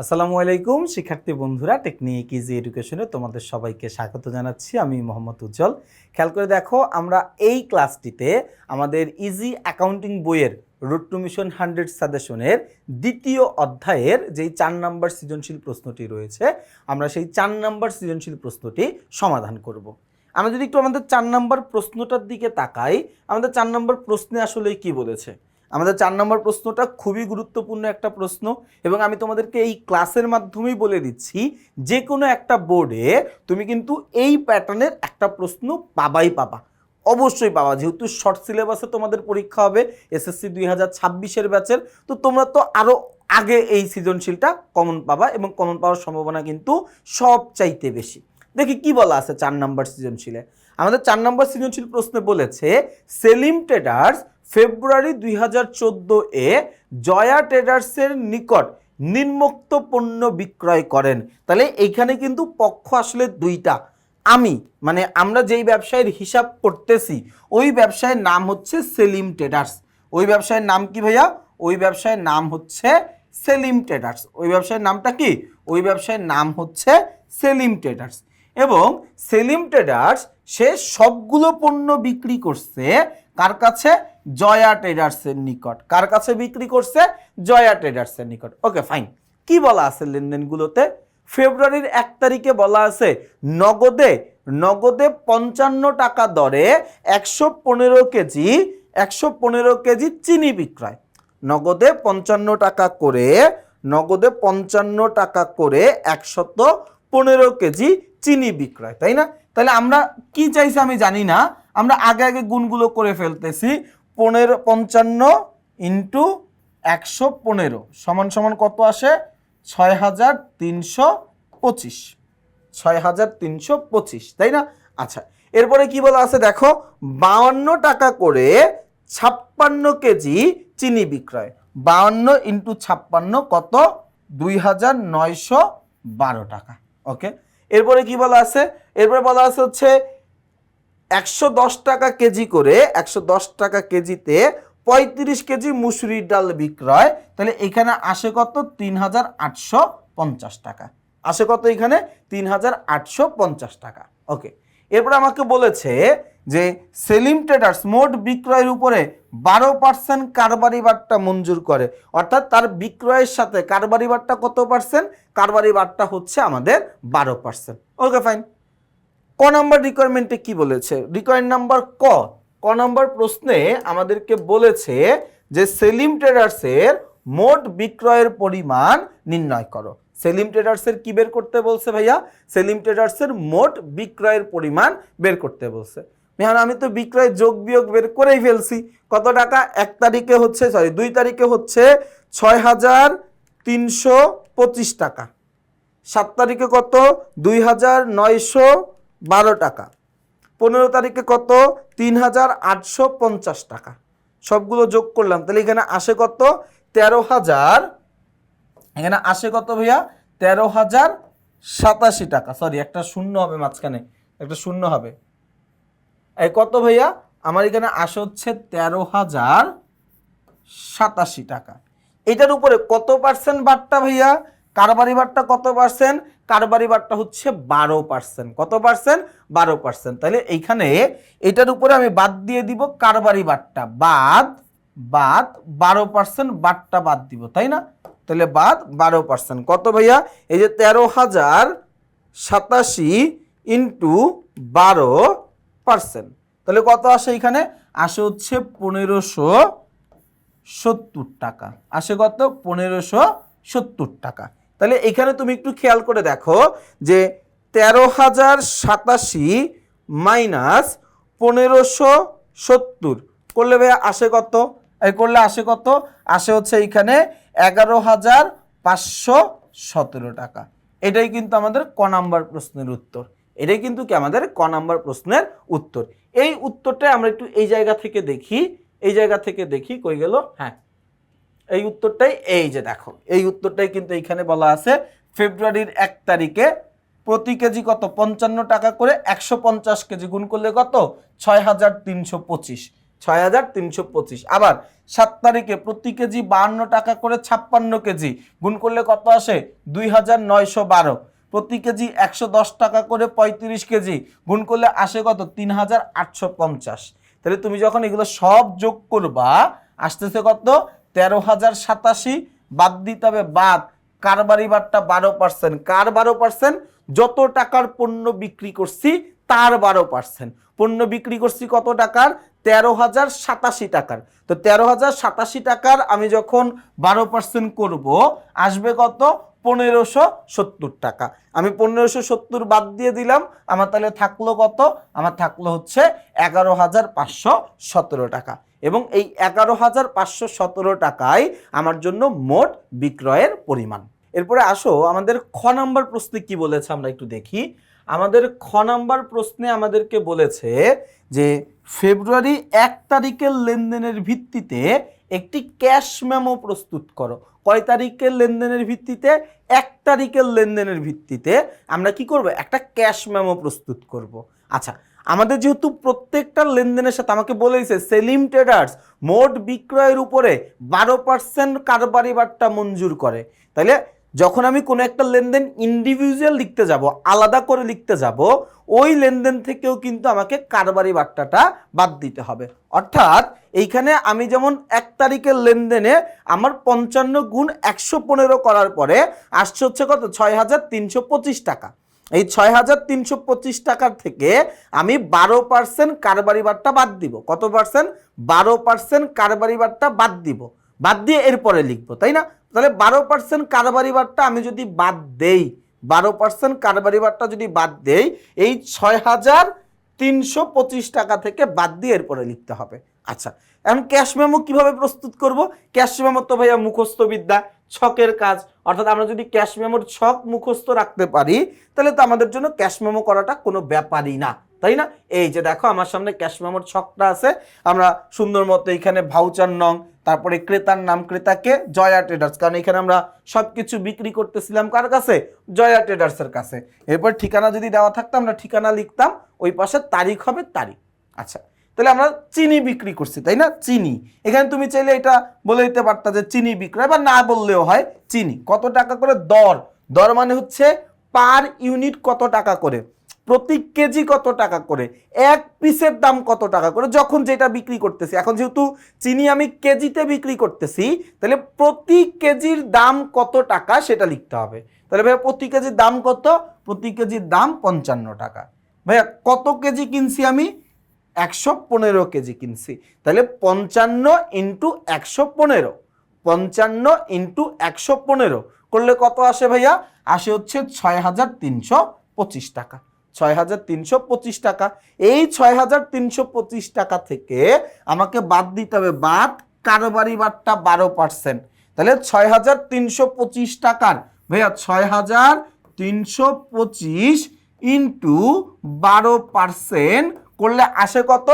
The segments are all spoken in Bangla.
আসসালামু আলাইকুম, শিক্ষার্থী বন্ধুরা টেকনিক ইজি এডুকেশনে তোমাদের সবাইকে স্বাগত জানাচ্ছি। আমি মোহাম্মদ উজ্জ্বল। খেয়াল করে দেখো, আমরা এই ক্লাসটিতে আমাদের ইজি অ্যাকাউন্টিং বইয়ের রুট টু মিশন হান্ড্রেড সাজেশনের দ্বিতীয় অধ্যায়ের যেই চার নম্বর সৃজনশীল প্রশ্নটি রয়েছে, আমরা সেই চার নম্বর সৃজনশীল প্রশ্নটি সমাধান করব। আমরা যদি একটু আমাদের চার নম্বর প্রশ্নটার দিকে তাকাই, আমাদের চার নম্বর প্রশ্নে আসলে কি বলেছে? আমাদের চার নম্বর প্রশ্নটা খুবই গুরুত্বপূর্ণ একটা প্রশ্ন এবং আমি তোমাদেরকে এই ক্লাসের মাধ্যমেই বলে দিচ্ছি যে কোনো একটা বোর্ডে তুমি কিন্তু এই প্যাটার্নের একটা প্রশ্ন পাবাই পাবা। অবশ্যই পাবা, যেহেতু শর্ট সিলেবাসে তোমাদের পরীক্ষা হবে এসএসসি দুই হাজার ছাব্বিশের ব্যাচের তো তোমরা তো আরও আগে এই সৃজনশীলটা কমন পাবা এবং কমন পাওয়ার সম্ভাবনা কিন্তু সব চাইতে বেশি। দেখি কি বলা আছে চার নম্বর সৃজনশীলে? আমাদের চার নম্বর সৃজনশীল প্রশ্নে বলেছে, সেলিম ট্রেডার্স ফেব্রুয়ারি দুই হাজার চোদ্দ এ জয়া ট্রেডার্সের নিকট নিম্নোক্ত পণ্য বিক্রয় করেন। তাহলে এইখানে কিন্তু পক্ষ আসলে দুইটা। আমি মানে আমরা যেই ব্যবসায়ের হিসাব করতেছি, ওই ব্যবসায়ের নাম হচ্ছে সেলিম ট্রেডার্স। ওই ব্যবসায়ের নাম কি ভাইয়া? ওই ব্যবসায়ের নাম হচ্ছে সেলিম ট্রেডার্স। ওই ব্যবসায়ের নামটা কি? ওই ব্যবসায়ের নাম হচ্ছে সেলিম ট্রেডার্স। এবং সেলিম ট্রেডার্স সে সবগুলো পণ্য বিক্রি করছে কার কাছে? জয়া ট্রেডার্সের নিকট। কার কাছে বিক্রি করছে? জয়া ট্রেডার্সের নিকট। ওকে ফাইন কি বলা আছে লেনদেনগুলোতে? ফেব্রুয়ারির এক তারিখে বলা আছে, নগদে নগদে পঞ্চান্ন টাকা দরে একশো পনেরো কেজি, একশো পনেরো কেজি চিনি বিক্রয়। নগদে পঞ্চান্ন টাকা করে, নগদে পঞ্চান্ন টাকা করে একশত পনেরো কেজি চিনি বিক্রয়, তাই না? তাহলে আমরা কি চাইছি আমি জানি না। আমরা আগে আগে গুণগুলো করে ফেলতেছি। পনেরো পঞ্চান্ন ইন্টু একশো পনেরো সমান সমান কত আসে? ছয় হাজার তিনশো পঁচিশ। ছয় হাজার তিনশো পঁচিশ, তাই না? আচ্ছা এরপরে কি বলা আছে দেখো? বাউন্ন টাকা করে ছাপ্পান্ন কেজি চিনি বিক্রয়। বাউন্ন ইন্টু ছাপ্পান্ন কত? দুই হাজার নয়শো বারো টাকা। ওকে? এরপরে কি বলা আছে? এরপরে বলা আছে হচ্ছে একশো দশ টাকা কেজি করে একশো দশ টাকা কেজিতে পঁয়ত্রিশ কেজি মুসুরির ডাল বিক্রয়। তাহলে এখানে আসে কত? তিন হাজার আটশো পঞ্চাশ টাকা। আসে কত এখানে? তিন হাজার আটশো পঞ্চাশ টাকা। ওকে এরপর আমাকে বলেছে যে সেলিম ট্রেডার্স মোট বিক্রয়ের উপরে বারো পার্সেন্ট কারবারি বারটা মঞ্জুর করে। অর্থাৎ তার বিক্রয়ের সাথে কারবারি বারটা কত পার্সেন্ট কারবারি বারটা হচ্ছে আমাদের বারো পার্সেন্ট ওকে ফাইন ক নাম্বার রিকোয়ারমেন্টে কি বলেছে? রিকোয়ারমেন্ট নাম্বার ক। ক নাম্বার প্রশ্নে আমাদেরকে বলেছে যে সেলিম ট্রেডার্সের মোট বিক্রয়ের পরিমাণ নির্ণয় করো। সেলিম ট্রেডার্সের কি বের করতে বলছে ভাইয়া? সেলিম ট্রেডার্সের মোট বিক্রয়ের পরিমাণ বের করতে বলছে। মেহান, আমি তো বিক্রয় যোগ বিয়োগ বের করেই ফেলছি। কত টাকা? এক তারিখে হচ্ছে সরি দুই তারিখে হচ্ছে ছয় হাজার তিনশো পঁচিশ টাকা। সাত তারিখে কত? দুই হাজার নয়শো বারো টাকা। পনেরো তারিখে কত? তিন হাজার আটশো পঞ্চাশ টাকা। সবগুলো যোগ করলাম, তাহলে এখানে আসে কত? তেরো হাজার, এখানে আসে কত ভাইয়া? তেরো হাজার সাতাশি টাকা। সরি একটা শূন্য হবে মাঝখানে, একটা শূন্য হবে। এই কত ভাইয়া? আমার এখানে আসে হচ্ছে তেরো হাজার সাতাশি টাকা। এটার উপরে কত পার্সেন্ট বারটা ভাইয়া? কারবারি বারটা কত পার্সেন্ট? কারবারি বারটা হচ্ছে বারো পার্সেন্ট। কত পার্সেন্ট? বারো পার্সেন্ট। তাহলে এইখানে এটার উপরে আমি বাদ দিয়ে দিব কারবারি বারটা বাদ বাদ, বারো পার্সেন্ট, বারটা বাদ দিব, তাই না? তাহলে বাদ, বারো পার্সেন্ট। কত ভাইয়া? এই যে তেরো হাজার সাতাশি ইন্টু বারো পার্সেন্ট। তাহলে কত আসে এখানে আসে হচ্ছে পনেরোশো সত্তর টাকা। আসে কত? পনেরোশো সত্তর টাকা। তাহলে এখানে তুমি একটু খেয়াল করে দেখো যে তেরো হাজার সাতাশি মাইনাস পনেরোশো সত্তর। করলে ভাইয়া আসে কত? এই করলে আসে কত? আসে হচ্ছে এইখানে এগারো হাজার পাঁচশো সতেরো টাকা। এটাই কিন্তু আমাদের ক নাম্বার প্রশ্নের উত্তর। এটাই কিন্তু কি আমাদের ক নাম্বার প্রশ্নের উত্তর। এই উত্তরটা আমরা একটু এই জায়গা থেকে দেখি। এই জায়গা থেকে দেখি কই গেল? হ্যাঁ এই উত্তরটাই এই যে দেখো, এই উত্তরটাই কিন্তু এইখানে বলা আছে, ফেব্রুয়ারির এক তারিখে প্রতি কেজি কত? পঞ্চান্ন টাকা করে একশো পঞ্চাশ কেজি গুণ করলে কত? ছয় হাজার তিনশো পঁচিশ। ছয় হাজার তিনশো পঁচিশ। আবার সাত তারিখে প্রতি কেজি বাহান্ন টাকা করে ছাপ্পান্ন কেজি গুণ করলে কত আসে? দুই হাজার নয়শো বারো। প্রতি কেজি একশো দশ টাকা করে পঁয়ত্রিশ কেজি গুণ করলে আসে কত? তিন হাজার আটশো পঞ্চাশ। তাহলে তুমি যখন এগুলো সব যোগ করবা, আসতেছে কত? তেরো হাজার সাতাশি বাদ দিতে হবে, বাদ। কারবারি বারটা বারো পার্সেন্ট কার বারো পার্সেন্ট যত টাকার পণ্য বিক্রি করছি, তার বারো পার্সেন্ট পণ্য বিক্রি করছি কত টাকার? তেরো হাজার সাতাশি টাকার। তো তেরো হাজার সাতাশি টাকার আমি যখন বারো পার্সেন্ট করব, আসবে কত? পনেরোশো সত্তর টাকা। আমি পনেরোশো সত্তর বাদ দিয়ে দিলাম, আমার তাহলে থাকল কত? আমার থাকল হচ্ছে এগারো হাজার পাঁচশো সতেরো টাকা। এবং এই এগারো হাজার পাঁচশো সতেরো টাকায় আমার জন্য মোট বিক্রয়ের পরিমাণ। এরপরে আসো, আমাদের খ নাম্বার প্রশ্নে কি বলেছে আমরা একটু দেখি। আমাদের খ নাম্বার প্রশ্নে আমাদেরকে বলেছে যে, ফেব্রুয়ারি এক তারিখের লেনদেনের ভিত্তিতে একটি ক্যাশ মেমো প্রস্তুত করো। কয় তারিখের লেনদেনের ভিত্তিতে? এক তারিখের লেনদেনের ভিত্তিতে আমরা কি করব? একটা ক্যাশ মেমো প্রস্তুত করব। আচ্ছা আমাদের যেহেতু প্রত্যেকটা লেনদেনের সাথে আমাকে বলেছে সেলিম ট্রেডার্স মোট বিক্রয়ের উপরে বারো পার্সেন্ট কারবারি বারটা মঞ্জুর করে। তাহলে যখন আমি কোনো একটা লেনদেন ইন্ডিভিজুয়াল লিখতে যাব, আলাদা করে লিখতে যাব, ওই লেনদেন থেকেও কিন্তু আমাকে কারবারি বার্তাটা বাদ দিতে হবে। অর্থাৎ এইখানে আমি যেমন এক তারিখের লেনদেনে আমার পঞ্চান্ন গুণ একশো পনেরো করার পরে আসছে হচ্ছে কত? ছয় হাজার তিনশো পঁচিশ টাকা। এই ছয় হাজার তিনশো পঁচিশ টাকার থেকে আমি বারো পার্সেন্ট কারবারি বারটা বাদ দিব। কত পার্সেন্ট? বারো পার্সেন্ট কারবারি বারটা বাদ দিব। বাদ দিয়ে এরপরে লিখব, তাই না? তাহলে বারো পার্সেন্ট কারবারি বারটা আমি যদি বাদ দেই, বারো পার্সেন্ট কারবারি বারটা যদি বাদ দেই, এই ছয় হাজার তিনশো পঁচিশ টাকা থেকে বাদ দিয়ে এরপরে লিখতে হবে। আচ্ছা এখন ক্যাশ মেমো কীভাবে প্রস্তুত করব? ক্যাশ মেমো তো ভাইয়া মুখস্থ বিদ্যা ছকের কাজ। অর্থাৎ আমরা যদি ক্যাশ মেমোর ছক মুখস্থ রাখতে পারি, তাহলে তো আমাদের জন্য ক্যাশ মেমো করাটা কোনো ব্যাপারই না। তাই না? এই যে দেখো, আমার সামনে ক্যাশ মেমোর ছকটা আছে। আমরা সুন্দর মতো এখানে ভাউচার নং, তারপরে ক্রেতার নাম, ক্রেতাকে জয়া ট্রেডার্স কারণ এখানে আমরা সব কিছু বিক্রি করতেছিলাম কার কাছে? জয়া ট্রেডার্সের কাছে। এরপর ঠিকানা যদি দেওয়া থাকতো, আমরা ঠিকানা লিখতাম, ওই পাশে তারিখ হবে তারিখ। আচ্ছা তাহলে আমরা চিনি বিক্রি করছি, তাই না? চিনি। এখানে তুমি চাইলে এটা বলে দিতে পারতা যে চিনি বিক্রয়, বা না বললেও হয়, চিনি। কত টাকা করে? দর। দর মানে হচ্ছে পার ইউনিট কত টাকা করে? প্রতি কেজি কত টাকা করে? এক পিসের দাম কত টাকা করে? যখন যেটা বিক্রি করতেছি, এখন যেহেতু চিনি আমি কেজিতে বিক্রি করতেছি, তাহলে প্রতি কেজির দাম কত টাকা সেটা লিখতে হবে। তাহলে ভাইয়া প্রতি কেজির দাম কত? প্রতি কেজির দাম পঞ্চান্ন টাকা। ভাইয়া, কত কেজি কিনছি আমি? একশো পনেরো কেজি কিনছি। তাহলে পঞ্চান্ন ইন্টু একশো পনেরো, পঞ্চান্ন ইন্টু একশো পনেরো করলে কত আসে ভাইয়া? আসে হচ্ছে ছয় হাজার তিনশো পঁচিশ টাকা। ছয় হাজার তিনশো পঁচিশ টাকা। এই ছয় হাজার তিনশো পঁচিশ টাকা থেকে আমাকে বাদ দিতে হবে, বাদ কারোবারি বাদটা বারো পার্সেন্ট তাহলে ছয় হাজার তিনশো পঁচিশ টাকার, ভাইয়া ছয় হাজার তিনশো পঁচিশ ইন্টু বারো পার্সেন্ট করলে আসে কত?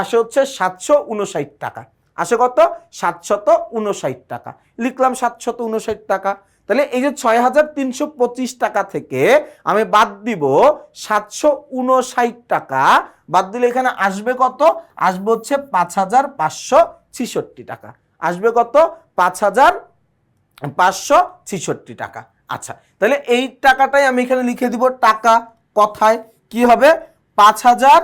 আসে হচ্ছে সাতশো উনষাট টাকা। আসে কত? সাতশত উনষাট টাকা। লিখলাম সাতশত উনষাট টাকা। তাহলে এই যে ছয় হাজার তিনশো পঁচিশ টাকা থেকে আমি বাদ দিব সাতশো উনষাট টাকা। বাদ দিলে এখানে আসবে কত? আসবে হচ্ছে পাঁচ হাজার পাঁচশো ছিষট্টি টাকা। আসবে কত? পাঁচ হাজার পাঁচশো ছিষট্টি টাকা। আচ্ছা তাহলে এই টাকাটাই আমি এখানে লিখে দিব টাকা। কথায় কি হবে? পাঁচ হাজার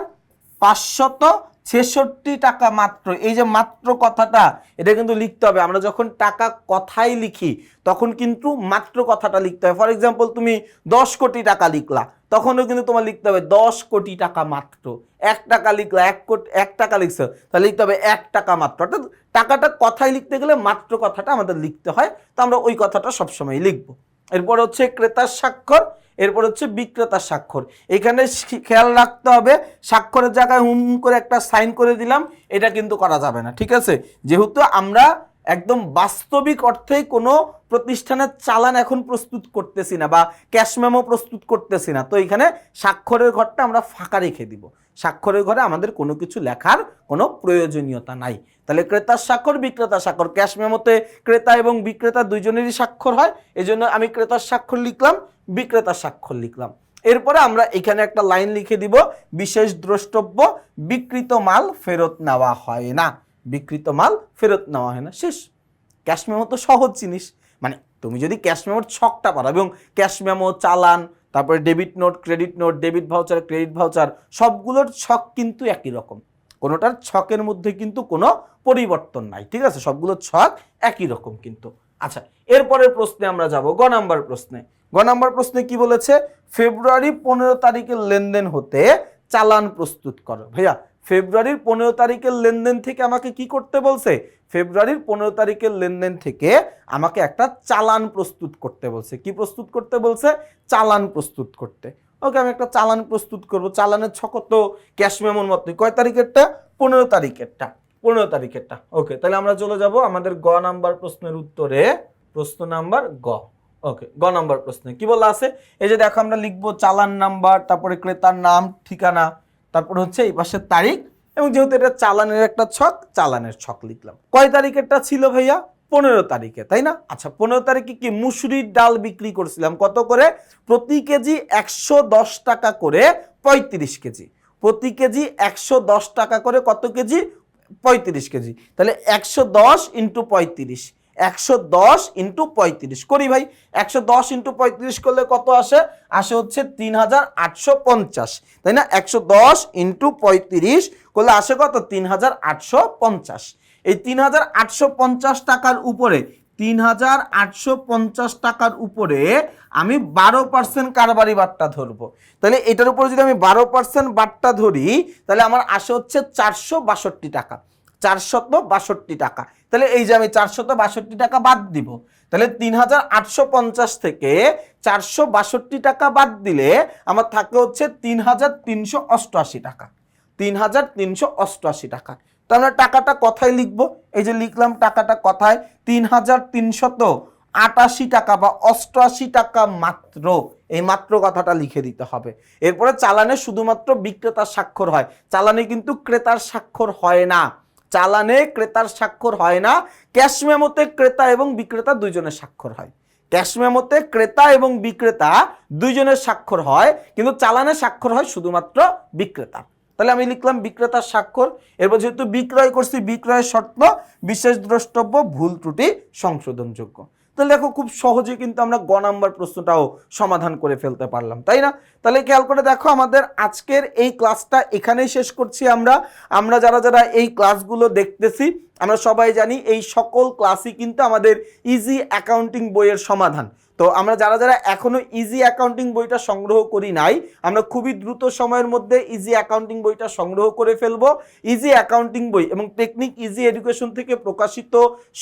পাঁচশত ছেষট্টি টাকা মাত্র। এই যে মাত্র কথাটা, এটা কিন্তু লিখতে হবে। আমরা যখন টাকা কথায় লিখি, তখন কিন্তু মাত্র কথাটা লিখতে হবে। ফর এক্সাম্পল তুমি দশ কোটি টাকা লিখলা, তখনও কিন্তু তোমার লিখতে হবে দশ কোটি টাকা মাত্র। এক টাকা লিখলা, এক কোটি, এক টাকা লিখছো, তাহলে লিখতে হবে এক টাকা মাত্র। অর্থাৎ টাকাটা কথায় লিখতে গেলে মাত্র কথাটা আমাদের লিখতে হয়। তো আমরা ওই কথাটা সবসময় লিখব। এরপর হচ্ছে ক্রেতার স্বাক্ষর। এরপর হচ্ছে বিক্রেতার স্বাক্ষর। এখানে খেয়াল রাখতে হবে, স্বাক্ষরের জায়গায় হুম করে একটা সাইন করে দিলাম, এটা কিন্তু করা যাবে না, ঠিক আছে? যেহেতু আমরা একদম বাস্তবিক অর্থেই কোনো প্রতিষ্ঠানের চালান এখন প্রস্তুত করতেছি না বা ক্যাশ মেমো প্রস্তুত করতেছি না, তো এখানে স্বাক্ষরের ঘরটা আমরা ফাঁকা রেখে দিব। স্বাক্ষরের ঘরে আমাদের কোনো কিছু লেখার কোনো প্রয়োজনীয়তা নাই। তাহলে ক্রেতার স্বাক্ষর, বিক্রেতার স্বাক্ষর। ক্যাশ মেমোতে ক্রেতা এবং বিক্রেতা দুইজনেরই স্বাক্ষর হয়, এজন্য আমি ক্রেতার স্বাক্ষর লিখলাম, বিক্রেতার স্বাক্ষর লিখলাম। এরপরে আমরা এখানে একটা লাইন লিখে দিব, বিশেষ দ্রষ্টব্য বিকৃত মাল ফেরত নেওয়া হয় না। বিকৃত মাল ফেরত নেওয়া হয় না, শেষ। ক্যাশ মেমো তো সহজ জিনিস। মানে তুমি যদি ক্যাশ মেমোর ছকটা পারো এবং ক্যাশ মেমো, চালান তারপরে debit note credit note debit voucher credit voucher সবগুলোর ছক কিন্তু একই রকম। কোনোটার ছকের মধ্যে কিন্তু কোনো পরিবর্তন নাই, ঠিক আছে? সবগুলোর ছক একই রকম কিন্তু। আচ্ছা এরপরের প্রশ্নে আমরা যাব গ নাম্বার প্রশ্নে। গ নাম্বার প্রশ্নে কি বলেছে? ফেব্রুয়ারি পনেরো তারিখের লেনদেন হতে চালান প্রস্তুত করো। ভাইয়া ফেব্রুয়ারির পনেরো তারিখের লেনদেন থেকে আমাকে কি করতে বলছে? ফেব্রুয়ারির পনেরো তারিখের লেনদেন থেকে আমাকে একটা চালান প্রস্তুত করতে বলছে। কি প্রস্তুত করতে বলছে? চালান প্রস্তুত করতে। ওকে, আমি একটা চালান প্রস্তুত করব। চালানের ছক তো ক্যাশ মেমোর মতোই কয় তারিখেরটা? পনেরো তারিখেরটা। পনেরো তারিখেরটা। ওকে, তাহলে আমরা চলে যাব আমাদের গ নাম্বার প্রশ্নের উত্তরে। প্রশ্ন নাম্বার গ। ওকে, গ নাম্বার প্রশ্নে। কি বলা আছে? এই যে দেখো আমরা লিখব চালান নাম্বার, তারপরে ক্রেতার নাম, ঠিকানা। তারপর হচ্ছে এই পাশের তারিখ এবং যেহেতু এটা চালানের একটা ছক, চালানের ছক লিখলাম। কয় তারিখেরটা ছিল ভাইয়া? পনেরো তারিখে, তাই না? আচ্ছা পনেরো তারিখে কি মুসুরির ডাল বিক্রি করছিলাম? কত করে? প্রতি কেজি একশো দশ টাকা করে পঁয়ত্রিশ কেজি। প্রতি কেজি একশো দশ টাকা করে কত কেজি? পঁয়ত্রিশ কেজি। তাহলে একশো দশ ইন্টু পঁয়ত্রিশ। একশো দশ ইন্টু পঁয়ত্রিশ। করি ভাই, একশো দশ ইন্টু পঁয়ত্রিশ করলে কত আসে? আসে হচ্ছে তিন হাজার আটশো পঞ্চাশ। তাই না? একশো দশ ইন্টু পঁয়ত্রিশ করলে আসে কত? তিন হাজার আটশো পঞ্চাশ। এই তিন হাজার আটশো পঞ্চাশ টাকার উপরে তিন হাজার আটশো পঞ্চাশ টাকার উপরে আমি বারো পার্সেন্ট কারবারি বাট্টা ধরবো। তাহলে এটার উপরে যদি আমি বারো পার্সেন্ট বাট্টা ধরি, তাহলে আমার আসে হচ্ছে চারশো বাষট্টি টাকা। চারশত বাষট্টি টাকা। তাহলে এই যে আমি চারশত বাষট্টি টাকা বাদ দিব, তাহলে তিন হাজার আটশো পঞ্চাশ থেকে চারশো বাষট্টি টাকা বাদ দিলে আমার থাকে হচ্ছে তিন হাজার তিনশো অষ্টআশি টাকা। তিন হাজার তিনশো অষ্টআশি টাকা। তো আমরা টাকাটা কথায় লিখব? এই যে লিখলাম টাকাটা কথায়? তিন হাজার তিনশত আটাশি টাকা বা অষ্টআশি টাকা মাত্র। এই মাত্র কথাটা লিখে দিতে হবে। এরপরে চালানে শুধুমাত্র বিক্রেতার স্বাক্ষর হয়। চালানে কিন্তু ক্রেতার স্বাক্ষর হয় না। চালানে ক্রেতার স্বাক্ষর হয় না, ক্যাশ মেমোতে ক্রেতা এবং বিক্রেতা দুইজনের স্বাক্ষর হয়। ক্যাশ মেমোতে ক্রেতা এবং বিক্রেতা দুইজনের স্বাক্ষর হয়, কিন্তু চালানে স্বাক্ষর হয় শুধুমাত্র বিক্রেতা। তাহলে আমি লিখলাম বিক্রেতার স্বাক্ষর, এরপর যেহেতু বিক্রয় করছি, বিক্রয়ের শর্ত বিশেষ দ্রষ্টব্য ভুল ত্রুটি, সংশোধনযোগ্য। তাহলে দেখো খুব সহজে কিন্তু আমরা গ নাম্বার প্রশ্নটাও সমাধান করে ফেলতে পারলাম, তাই না? তাহলে খেয়াল করে দেখো, আমাদের আজকের এই ক্লাসটা এখানেই শেষ করছি আমরা। আমরা যারা যারা এই ক্লাসগুলো দেখতেছি, আমরা সবাই জানি এই সকল ক্লাসই কিন্তু আমাদের ইজি অ্যাকাউন্টিং বইয়ের সমাধান। তো আমরা যারা যারা এখনও ইজি অ্যাকাউন্টিং বইটা সংগ্রহ করি নাই, আমরা খুবই দ্রুত সময়ের মধ্যে ইজি অ্যাকাউন্টিং বইটা সংগ্রহ করে ফেলব। ইজি অ্যাকাউন্টিং বই এবং টেকনিক ইজি এডুকেশন থেকে প্রকাশিত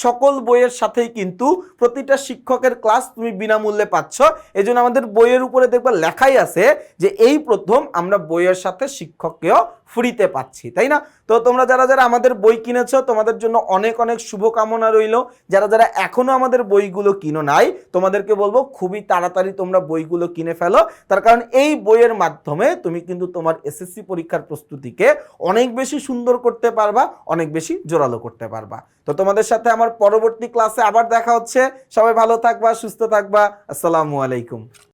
সকল বইয়ের সাথেই কিন্তু প্রতিটা শিক্ষকের ক্লাস তুমি বিনামূল্যে পাচ্ছ। এই আমাদের বইয়ের উপরে দেখবা লেখাই আছে যে এই প্রথম আমরা বইয়ের সাথে শিক্ষককেও ফ্রিতে পাচ্ছি, তাই না? তো তোমরা যারা যারা আমাদের বই কিনেছো, তোমাদের জন্য অনেক অনেক শুভকামনা রইল। যারা যারা এখনও আমাদের বইগুলো কিনো নাই, তোমাদেরকে বলব, খুবই তাড়াতাড়ি তোমরা বইগুলো কিনে ফেলো। তার কারণ এই বইয়ের মাধ্যমে তুমি কিন্তু তোমার এসএসসি পরীক্ষার প্রস্তুতিকে অনেক বেশি সুন্দর করতে পারবা, অনেক বেশি জোরালো করতে পারবা। তো তোমাদের সাথে আমার পরবর্তী ক্লাসে আবার দেখা হচ্ছে। সবাই ভালো থাকবা, সুস্থ থাকবা। আসসালামু আলাইকুম।